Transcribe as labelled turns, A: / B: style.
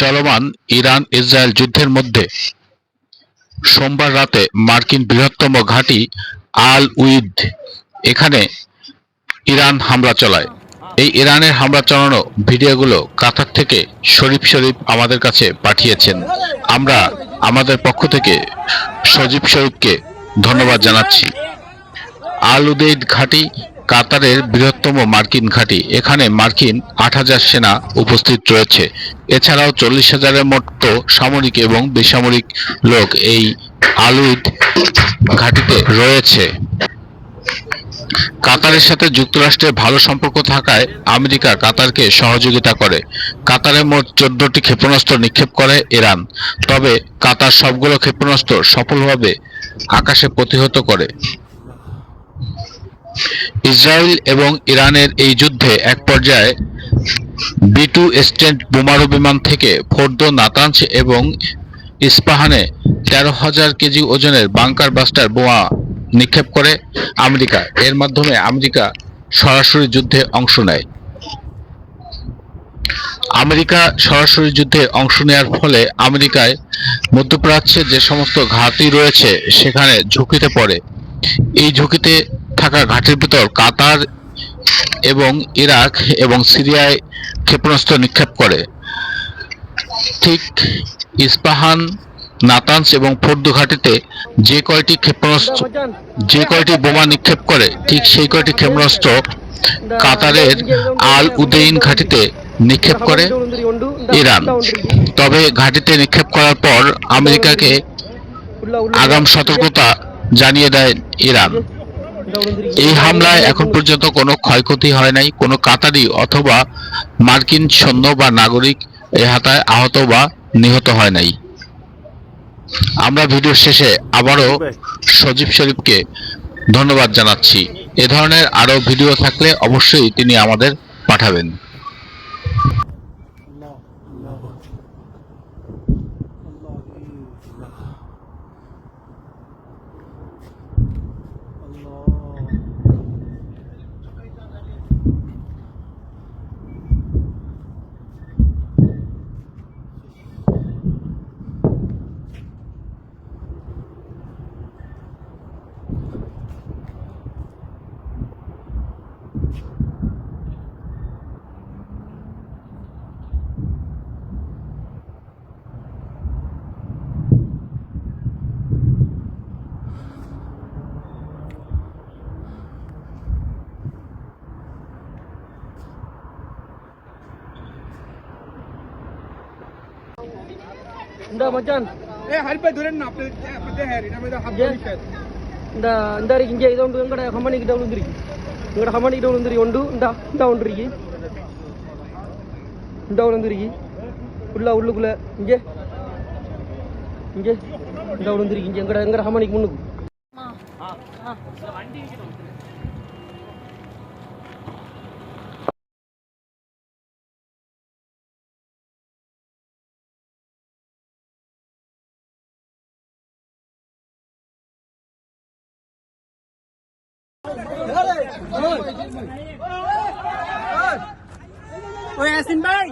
A: চলমান Iran Israel যুদ্ধের মধ্যে। সোমবার রাতে মার্কিন বৃহত্তম ঘাঁটি আল উইদ এখানে ইরান হামলা চালায়। এই ইরানের হামলা চালানো ভিডিওগুলো কাতার থেকে শরীফ শরীফ আমাদের কাছে পাঠিয়েছেন। আমরা আমাদের পক্ষ থেকে সজীব শরীফকে ধন্যবাদ জানাচ্ছি। আল উদেইদ ঘাঁটি কাতারের বৃহত্তম মার্কিন ঘাঁটি। এখানে মার্কিন আট হাজার সেনা উপস্থিত রয়েছে। এছাড়াও চল্লিশ হাজারের মতো সামরিক এবং বেসামরিক লোক এই আলুইদ ঘাঁটিতে রয়েছে। কাতারের সাথে যুক্তরাষ্ট্রের ভালো সম্পর্ক থাকায় আমেরিকা কাতারকে সহযোগিতা করে। কাতারে মোট চোদ্দটি ক্ষেপণাস্ত্র নিক্ষেপ করে ইরান। তবে কাতার সবগুলো ক্ষেপণাস্ত্র সফলভাবে আকাশে প্রতিহত করে। ইসরায়েল এবং ইরানের এই যুদ্ধে এক পর্যায়ে বি টু স্ট্যান্ড বোমারু বিমান থেকে ফোর্দো নাতাঞ্জ এবং ইস্পাহানে তেরো হাজার কেজি ওজনের বাংকার বাস্টার বোমা নিক্ষেপ করে আমেরিকা। এর মাধ্যমে আমেরিকা সরাসরি যুদ্ধে অংশ নেয়। আমেরিকা সরাসরি যুদ্ধে অংশ নেওয়ার ফলে আমেরিকায় মধ্যপ্রাচ্যে যে সমস্ত ঘাঁটি রয়েছে, সেখানে ঝুঁকিতে পড়ে। এই ঝুঁকিতে থাকা ঘাঁটির ভিতর কাতার এবং ইরাক এবং সিরিয়ায় ক্ষেপণাস্ত্র নিক্ষেপ করে। ঠিক ইস্পাহান, নাতানস এবং ফোর্দু ঘাটিতে যে কয়টি ক্ষেপণাস্ত্র যে কয়টি বোমা নিক্ষেপ করে, ঠিক সেই কয়টি ক্ষেপণাস্ত্র কাতারের আল উদেইন ঘাটিতে নিক্ষেপ করে ইরান। তবে ঘাটিতে নিক্ষেপ করার পর আমেরিকাকে আগাম সতর্কতা জানিয়ে দেয় ইরান। এই হামলায় এখন পর্যন্ত কোনো ক্ষয়ক্ষতি হয় নাই, কোনো কাতারি অথবা মার্কিন সৈন্য বা নাগরিক এই হাতায় আহত বা নিহত হয় নাই। আমরা ভিডিওর শেষে আবারও সজীব শরীফকে ধন্যবাদ জানাচ্ছি। এ ধরনের আরও ভিডিও থাকলে অবশ্যই তিনি আমাদের পাঠাবেন।
B: இந்த மச்சான்.
C: ஏ ஹல்ப துரன் அப்படியே அப்படியே ஹேரி. நம்ம இத
B: ஹப்ஜா இந்த இந்த இருக்கு. இங்கே இதொண்டு எங்கட கம்பெனி கிட்ட வந்து இருக்கு. எங்கட கம்பெனி கிட்ட வந்து ஒண்டு இந்த இந்த ஒன்று இருக்கு. இந்த வந்து இருக்கு. உள்ள உள்ளுக்குள்ள. இங்கே. இங்கே. இந்த வந்து இருக்கு. இங்கே எங்கட எங்கட கம்பெனிக்கு முன்னுக்கு. ஆ ஆ.
C: வண்டி ওই আসিন ভাই